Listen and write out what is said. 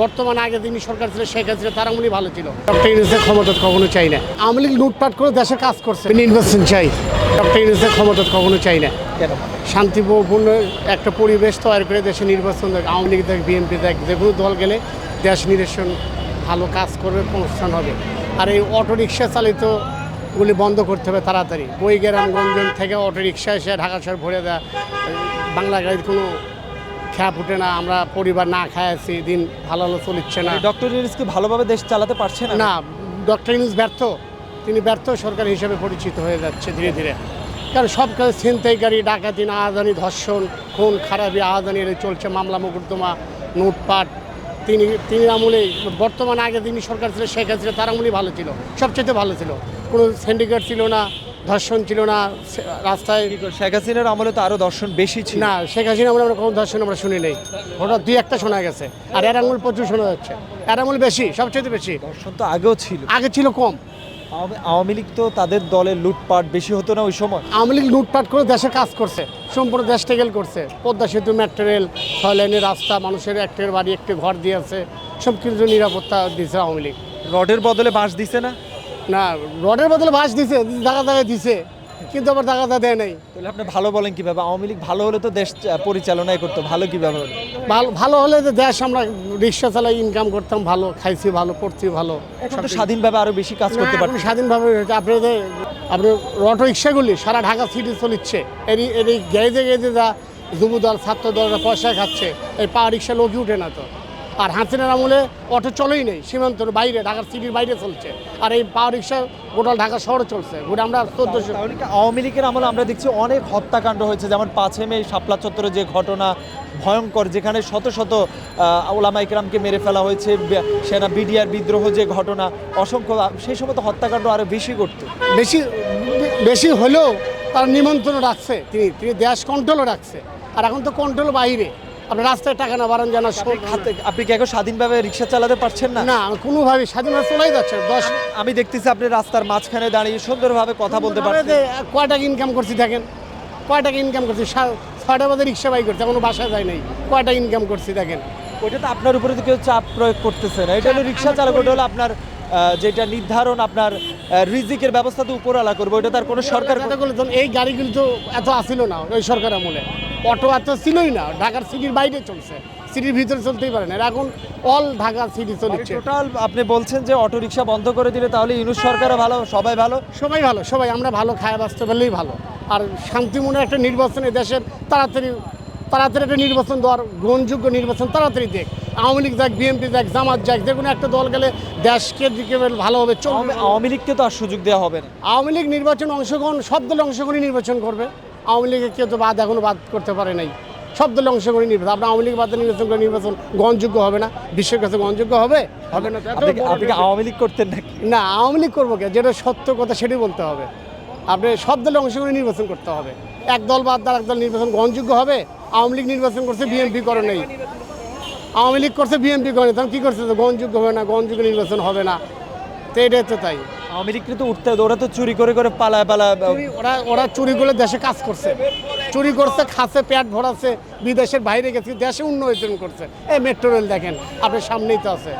বর্তমানে আগে যিনি সরকার ছিল শেখ হাসিনা তারা উনি ভালো ছিল। ডক্টর ইউনুসের ক্ষমতা কখনো চাই না। আওয়ামী লীগ লুটপাট করে দেশে কাজ করছে। নির্বাচন চাই। ডক্টর ইউনুসের ক্ষমতা কখনো চাই না। কেন? শান্তিপূর্ণ একটা পরিবেশ তৈরি করে দেশে নির্বাচন দেখ আওয়ামী লীগ দেখ বিএনপি দেখ যে কোনো দল গেলে দেশ নির্বাচন ভালো কাজ করবে অনুষ্ঠান হবে। আর এই অটো রিক্সা চালিত গুলি বন্ধ করতে হবে তাড়াতাড়ি। বই গ্রামগঞ্জ থেকে অটো রিক্সা এসে ঢাকা শহর ভরে দেয় বাংলা গাড়ির কোনো খ্যাপ উঠে না আমরা পরিবার না খায় আছি দিন ভালো ভালো চলিচ্ছে না। ডক্টর ইউনুস কি ভালোভাবে দেশ চালাতে পারছে না? না ডক্টর ইউনুস ব্যর্থ। তিনি ব্যর্থ সরকার হিসেবে পরিচিত হয়ে যাচ্ছে ধীরে ধীরে। কারণ সব কাজ ছিনতাইকারী ডাকাতি আহাদানি ধর্ষণ খুন খারাপি আহাদানি এর চলছে মামলা মোকদ্দমা লুটপাট। তিনি তিনি আমলে বর্তমানে আগে তিনি সরকার ছিল শেখ হাসিনা তার আমলেই ভালো ছিল সবচেয়ে ভালো ছিল। কোনো সিন্ডিকেট ছিল না ধর্ষণ ছিল না রাস্তায় শেখ হাসিনার আমলে তো আরও দর্শন বেশি ছিল। না শেখ হাসিনা আমলে আমরা কোনো ধর্ষণ আমরা শুনি নেই। ওটা দুই একটা শোনা গেছে। আর এর আঙুল প্রচুর শোনা যাচ্ছে। এর আঙুল বেশি সবচেয়ে বেশি। দর্শন তো আগেও ছিল। আগে ছিল কম। আওয়ামী- লীগ তো তাদের দলের লুটপাট বেশি হতো না ওই সময়। আওয়ামী লীগ লুটপাট করে দেশে কাজ করছে সম্পূর্ণ দেশ টেকেল করছে। পদ্মা সেতু মেট্রো রেল ছয় লাইনের রাস্তা মানুষের একটা বাড়ি একটি ঘর দিয়েছে সব কিছু নিরাপত্তা দিয়েছে আওয়ামী লীগ। রডের বদলে বাঁশ দিছে না? না রডের বদলে বাস দিছে জায়গা জায়গায় দিছে কিন্তু আবার জায়গা দেয় নাই। তাহলে আপনি ভালো বলেন কীভাবে? আওয়ামী লীগ ভালো হলে তো দেশ পরিচালনাই করতো ভালো কীভাবে হলো? ভালো ভালো হলে যে দেশ আমরা রিক্সা চালাই ইনকাম করতাম ভালো খাইছি ভালো পড়ছি ভালো। এখন তো স্বাধীনভাবে আরও বেশি কাজ করতে না, স্বাধীনভাবে। আপনি যে আপনি অটো রিক্সাগুলি সারা ঢাকা সিটি চলিচ্ছে। এরই এরই গ্যারেজে গ্যারেজে যা যুব দল ছাত্র দলরা পয়সা খাচ্ছে এই পা রিক্সা লোকই উঠে না তো। আর হাসিনার আমলে অটো চলেই নেই সীমান্তর বাইরে ঢাকার সিটির বাইরে চলছে। আর এই পা রিক্সা গোটাল ঢাকা শহরে চলছে। গোটা আমরা চোদ্দশো আওয়ামী লীগের আমলে আমরা দেখছি অনেক হত্যাকাণ্ড হয়েছে যেমন পাঁচে মে শাপলা চত্বরে যে ঘটনা ভয়ঙ্কর যেখানে শত শত ওলামা ইকরামকে মেরে ফেলা হয়েছে সেনা বিডিআর বিদ্রোহ যে ঘটনা অসংখ্য সেই সময় তো হত্যাকাণ্ড আরও বেশি করতো বেশি বেশি হলেও তার নিমন্ত্রণ রাখছে তিনি তিনি দেশ কন্ট্রোলও রাখছে। আর এখন তো কন্ট্রোল বাইরে। আপনি রাস্তায় টাকা না বাড়ান জানা আপনি কি এখন স্বাধীনভাবে রিক্সা চালাতে পারছেন না? না কোনোভাবে স্বাধীনভাবে চলেই যাচ্ছে দশ আমি দেখতেছি আপনি রাস্তার মাঝখানে দাঁড়িয়ে সুন্দরভাবে কথা বলতে পারছেন। কয় টাকা ইনকাম করছি দেখেন। কয় টাকা ইনকাম করছি ছয়টা বাজে রিক্সা বাই করছি এখনও বাসায় যায় নাই। কয় টাকা ইনকাম করছি দেখেন। ওইটা তো আপনার উপরে তো কেউ চাপ প্রয়োগ করতেছে না। এটা হলো রিক্সা চালক ওটা হলো আপনার যেটা নির্ধারণ আপনার রিজিকের ব্যবস্থা তো উপরওয়ালা করব। ওইটা তার কোনো সরকার এই গাড়িগুলো তো এত আসিল না ওই সরকার আমলে। অটো এত ছিলই না ঢাকার সিটির বাইরে চলছে সিটির ভিতরে চলতেই পারে না। আর এখন অল ঢাকা সিটি চলছে। টোটাল আপনি বলছেন যে অটো রিক্সা বন্ধ করে দিলে তাহলে ইউনুস সরকারও ভালো সবাই ভালো? সবাই ভালো সবাই আমরা ভালো খায় বাঁচতে পারলেই ভালো। আর শান্তিমূর্ণ একটা নির্বাচনে দেশের তাড়াতাড়ি তাড়াতাড়ি একটা নির্বাচন দেওয়ার গ্রহণযোগ্য নির্বাচন তাড়াতাড়ি দেখ। আওয়ামী লীগ যাক বিএনপি যাক জামাত যাক যে কোনো একটা দল গেলে দেশকে দিকে ভালোভাবে চলবে। আওয়ামী- আওয়ামী লীগকে তো আর সুযোগ দেওয়া হবে না। আওয়ামী লীগ নির্বাচন অংশগ্রহণ সব দলে অংশগ্রহণই নির্বাচন করবে। আওয়ামী লীগের কেউ তো বাদ এখনও বাদ করতে পারে নাই। সব দলে অংশগ্রহণ নির্বাচন আপনার আওয়ামী লীগ বাদ নির্বাচন করে নির্বাচন গ্রহণযোগ্য হবে না। বিশ্বের কাছে গ্রহণযোগ্য হবে? হবে না আপনি আওয়ামী লীগ করতেন নাকি? না আওয়ামী লীগ করব কে? যেটা সত্য কথা সেটাই বলতে হবে। আপনি সব দলে অংশগ্রহণ নির্বাচন করতে হবে। এক দল বাদ আর এক দল নির্বাচন গ্রহণযোগ্য হবে? আওয়ামী লীগ নির্বাচন করছে বিএনপি করে নেই। আওয়ামী লীগ করছে বিএনপি করে নেই। তখন কী করছে? তো গ্রহণযোগ্য হবে না গ্রহণযোগ্য নির্বাচন হবে না। তো এটাই তো তাই। আওয়ামী কিন্তু উঠতে ওরা তো চুরি করে করে পালায় পালায় ওরা ওরা চুরি করে দেশে কাজ করছে। চুরি করছে, খাচ্ছে, পেট ভরাছে বিদেশের বাইরে গেছে, দেশে উন্নয়ন করছে। এই মেট্রো রেল দেখেন, আপনার সামনেই তো আছে।